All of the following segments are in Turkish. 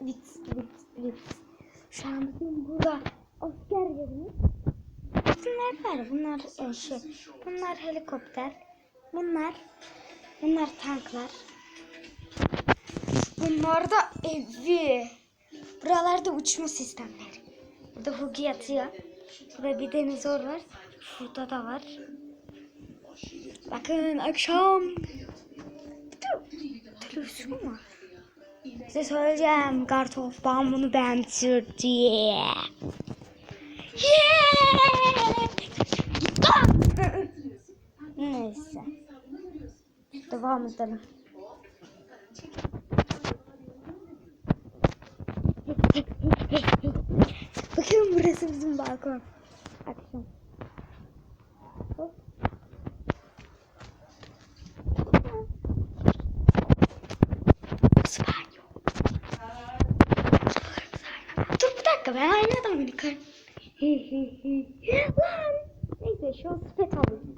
vit vit vit. Şu an bizim burada askerlerimiz. Bunlar var. Bunlar e, şey. Bunlar helikopter. Bunlar bunlar tanklar. Bunlar da evi. Buralarda uçma sistemleri. Burada Hugi yatıyor. Burada bir dinozor var. Burada da var. Bakın akşam. Televizyon mu? Size söyleyeceğim. Kartof ben bunu beğendim diye. Yeah! Neyse. Devam edelim. Bakın burası bizim balkon. Akşam. Hop. Banyo. Dur bir dakika ben yıkarım. Lan. Neyse şu sepet alayım.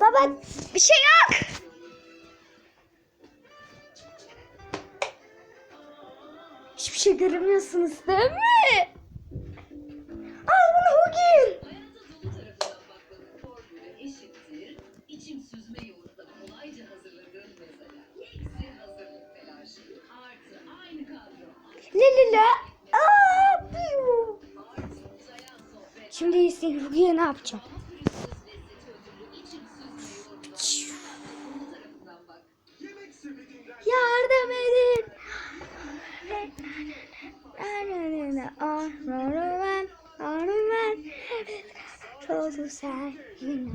Baba bir şey yok. Hiçbir şey göremiyorsunuz değil mi? Sohbet. Şimdi ise Hugin'e ne yapacağım? Yardım edin. Arman, arman, çok sen yine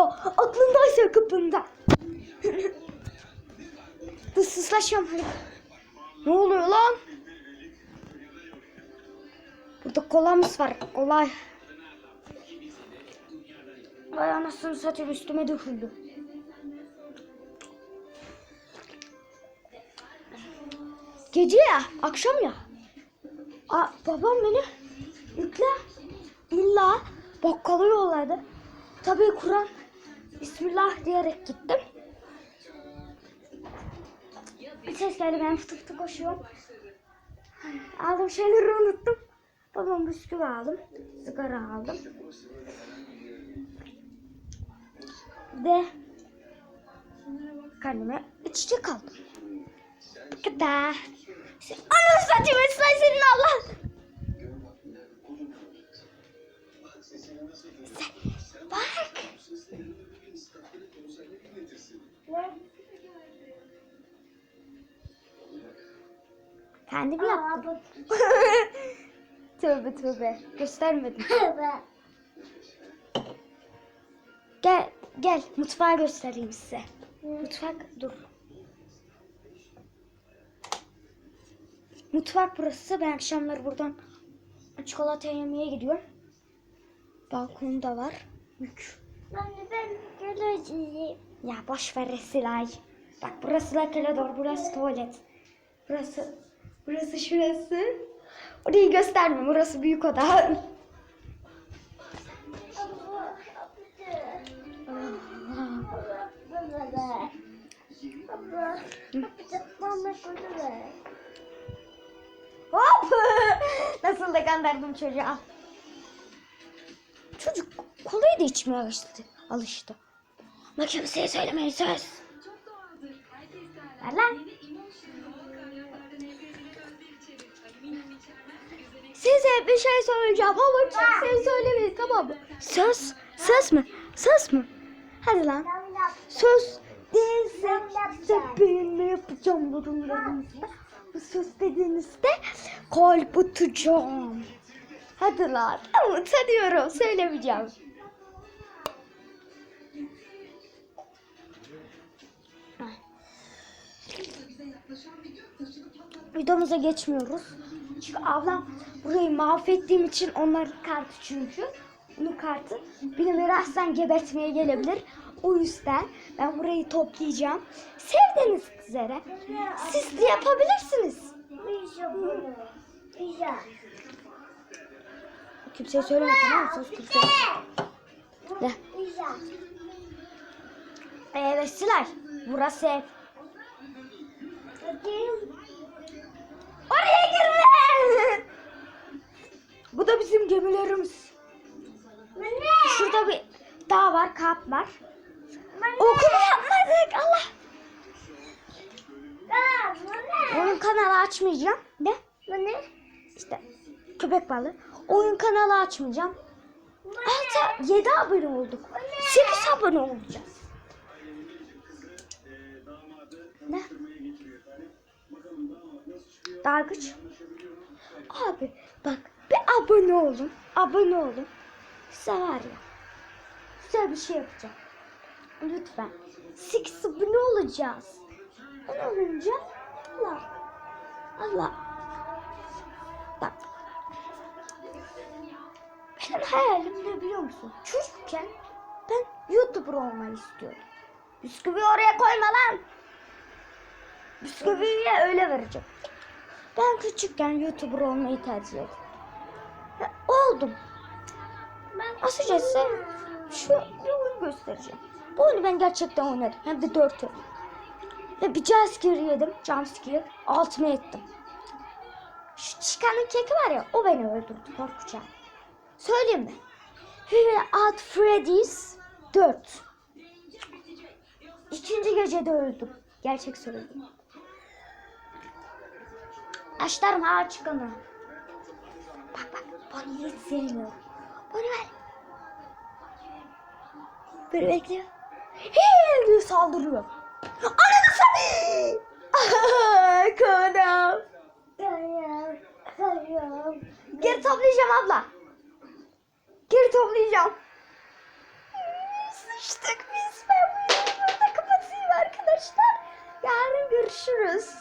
aklında, aklındaysa kapında. Hadi. Ne oluyor lan? Burada kolamız var, kolay. Vay anasını satayım üstüme döküldü. Gece ya, akşam ya. Aa, babam beni yükle illa bakkala yolladı. Tabii Kur'an Bismillah diyerek gittim. Bir ses geldi ben fıtı fıtı koşuyorum. Aldım şeyleri unuttum. Babam bisküvi aldım. Sigara aldım. Ve kendime içecek aldım. Kadar. Anam satayım Esray senin Allah. Kendim yaptım. tövbe tövbe. Göstermedim. Gel gel mutfağı göstereyim size. Mutfak dur. Mutfak burası. Ben akşamları buradan çikolata yemeye gidiyorum. Balkonu da var. Mük. Ben geleceğim. Ya boş ver Resilay. Bak burası La Calador, burası tuvalet. Burası, burası şurası. Orayı gösterme, burası büyük oda. Hop! Nasıl da kandırdım çocuğa. Çocuk kolayı da içmeye alıştı. Alıştı. Ama kimseye söylemeyin söz. Ver lan. Size bir şey söyleyeceğim ama kimseye söylemeyin tamam mı? Söz. Söz mü? Söz mü? Hadi lan. Söz değilse size benimle yapacağım durumlarınızda. Bu söz dediğinizde kalp atacağım. Hadi lan. Ama tanıyorum. Söylemeyeceğim. Videomuza geçmiyoruz. Çünkü ablam burayı mahvettiğim için onların kartı çünkü. Bunun kartı beni birazdan gebertmeye gelebilir. O yüzden ben burayı toplayacağım. Sevdiğiniz üzere siz de yapabilirsiniz. Kimseye söyleme tamam mı? Söz kimseye. Ne? Evet Sılar. Burası ev. Açmayacağım. Ne? Bu ne? İşte köpek balığı. Oyun kanalı açmayacağım. Ne? 6, 7 abone olduk. 8 abone olacağız. Ne? Dalgıç. Abi bak bir abone olun. Abone olun. Size var ya. Güzel bir şey yapacağım. Lütfen. 8 abone olacağız. Ben olunca Allah. Allah. Bak. Benim hayalim ne biliyor musun? Çocukken ben YouTuber olmayı istiyordum. Bisküvi oraya koyma lan. Bisküviyi öyle vereceğim. Ben küçükken YouTuber olmayı tercih ettim. Ve oldum. Ben açıkçası şu bir oyun göstereceğim. Bu oyunu ben gerçekten oynadım. Hem de 4 yıl. Ve bir jumpscare yedim. Jumpscare. Altıma ettim. Şu çıkanın keki var ya o beni öldürdü korkacağım. Söyleyeyim mi? Five at Freddy's 4. İkinci gecede öldüm. Gerçek söyledim. Açlarım ha çıkanı. Bak bak bunu hiç sevmiyorum. Bunu ver. Böyle bekliyor. Hii diye saldırıyor. Ananı satayım. Konam. Geri toplayacağım abla. Geri toplayacağım. Sıçtık biz. Ben bu videoyu burada kapatayım arkadaşlar. Yarın görüşürüz.